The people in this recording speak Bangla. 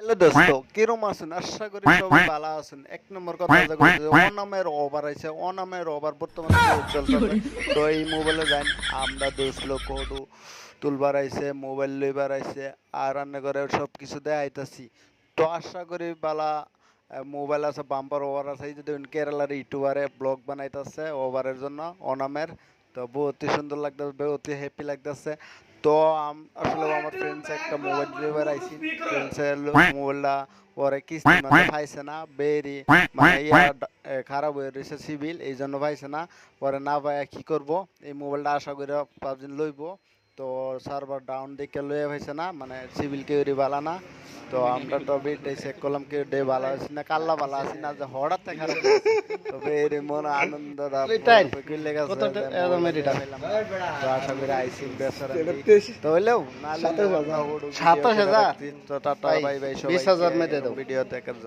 হ্যালো দোস্ত, কিরম আছেন? আশা করি সবাই ভালো আছেন। এক নম্বর কথা অনামের ওভার আছে অনামের ওভার বর্তমানে তো এই মোবাইলে যাই আমরা দোষ লোক তুলবার আইছে মোবাইল লইবার আইছে, আর রান্না করে সব কিছু দেখাইতাছি তো আশা করি বালা মোবাইল আছে বাম্পার ওভার আছে। এই যে দেখুন, কেরালার ইউটিউবারে ব্লগ বানাইতেছে ওভারের জন্য, অনামের। তো অতি সুন্দর লাগতেছে অতি হ্যাপি লাগতেছে। তো আসলে আমার ফ্রেন্ডস একটা মোবাইল ডেলিভার আইছি। ফ্রেন্ডসের মোবাইলটা পরে কিস্তি মানে পাইছে না বেরি মানে খারাপ হয়ে রয়েছে সিভিল এই জন্য পাইছে না। পরে না ভাইয়া কি করব? এই মোবাইলটা আশা করি পাঁচদিন লইব। তো সার্ভার ডাউন দেখে লইয়া পাইছে না মানে সিভিল কেউ বালা না তো আমরা তো বিটে চেক করলাম কেউ ডে ভালো আছি না কাল্লা ভালো আছি না যে হঠাৎ খারাপ হয়েছে। তবে এর মন আনন্দ। তো আশা করি আইসি তো হইলেও সাতাশ হাজার। তো টাটা ভাই, বাই বাই বিশ হাজার সবাইকে দাও। ভিডিও জন্য